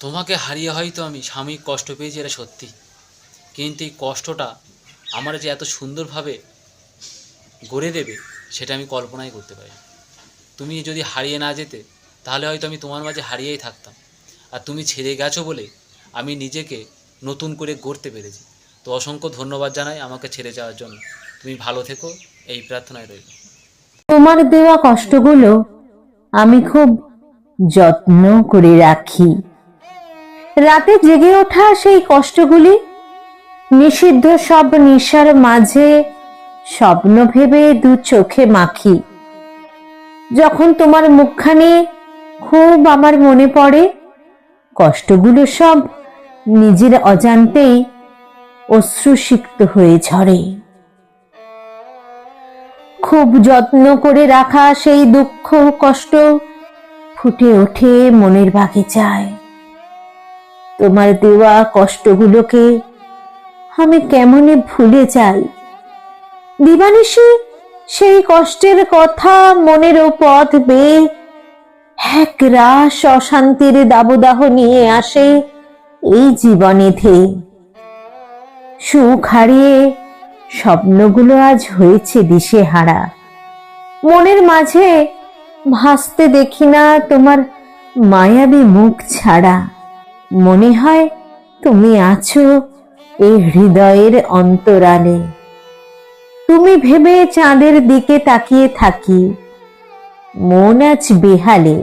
তোমাকে হারিয়ে হয়তো আমি সাময়িক কষ্ট পেয়েছি এটা সত্যি। কিন্তু এই কষ্টটা আমার যে এত সুন্দরভাবে গড়ে দেবে, সেটা আমি কল্পনাই করতে পারি তুমি যদি হারিয়ে না যেতে, তাহলে হয়তো আমি তোমার মাঝে হারিয়েই থাকতাম। আর তুমি ছেড়ে গেছো বলে আমি নিজেকে নতুন করে গড়তে পেরেছি। তো অসংখ্য ধন্যবাদ জানাই আমাকে ছেড়ে যাওয়ার জন্য। তুমি ভালো থেকো, এই প্রার্থনায় রইল। তোমার দেওয়া কষ্টগুলো আমি খুব যত্ন করে রাখি। রাতে জেগে ওঠা সেই কষ্টগুলি, নিষিদ্ধ সব নিশার মাঝে স্বপ্ন ভেবে দু চোখে মাখি। যখন তোমার মুখখানি খুব আমার মনে পড়ে, কষ্টগুলো সব নিজের অজান্তেই অশ্রুসিক্ত হয়ে ঝরে। খুব যত্ন করে রাখা সেই দুঃখ কষ্ট ফুটে ওঠে মনের বাগিচায়। তোমার দেওয়া কষ্টগুলোকে আমি কেমনে ভুলে যাই? দিবানিশি, সেই কষ্টের কথা মনের পথ বেয়ে এক রাস অশান্তির দাবদাহ নিয়ে আসে এই জীবনে ধে সুখ হারিয়ে স্বপ্নগুলো আজ হয়েছে দিশে হারা মনের মাঝে ভাসতে দেখি না তোমার মায়াবী মুখ ছাড়া। মনে হয় তুমি আছো এই হৃদয়ের অন্তরালে। তুমি ভেবে চাঁদের দিকে তাকিয়ে থাকি। মন আজ বেহালে।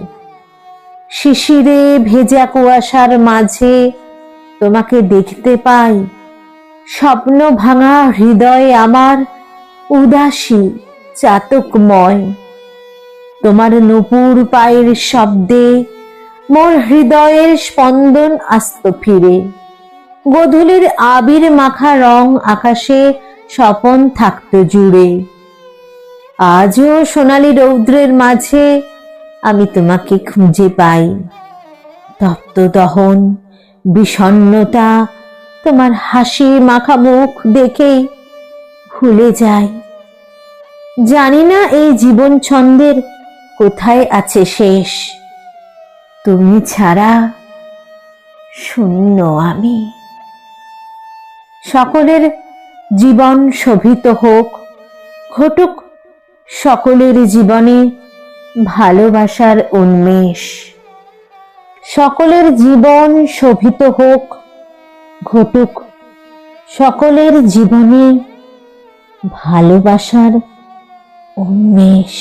শিশিরে ভেজা কুয়াশার মাঝে তোমাকে দেখতে পাই। স্বপ্ন ভাঙা হৃদয়ে আমার উদাসী, চাতকময়। তোমার নুপুর পায়ের শব্দে মোর হৃদয়ের স্পন্দন আস্ত ফিরে। গধূলির আবির মাখা রং আকাশে স্বপন থাকতো জুড়ে। আজও সোনালি রৌদ্রের মাঝে আমি তোমাকে খুঁজে পাই। তপ্ত দহন, বিষণ্ণতা, তোমার হাসি মাখা মুখ দেখেই ভুলে যাই। জানি না এই জীবন ছন্দের কোথায় আছে শেষ। তুমি ছাড়া শূন্য আমি। সকলের জীবন শোভিত হোক, ঘটুক সকলের জীবনে ভালোবাসার উন্মেষ। সকলের জীবন শোভিত হোক, ঘটুক সকলের জীবনে ভালোবাসার উন্মেষ।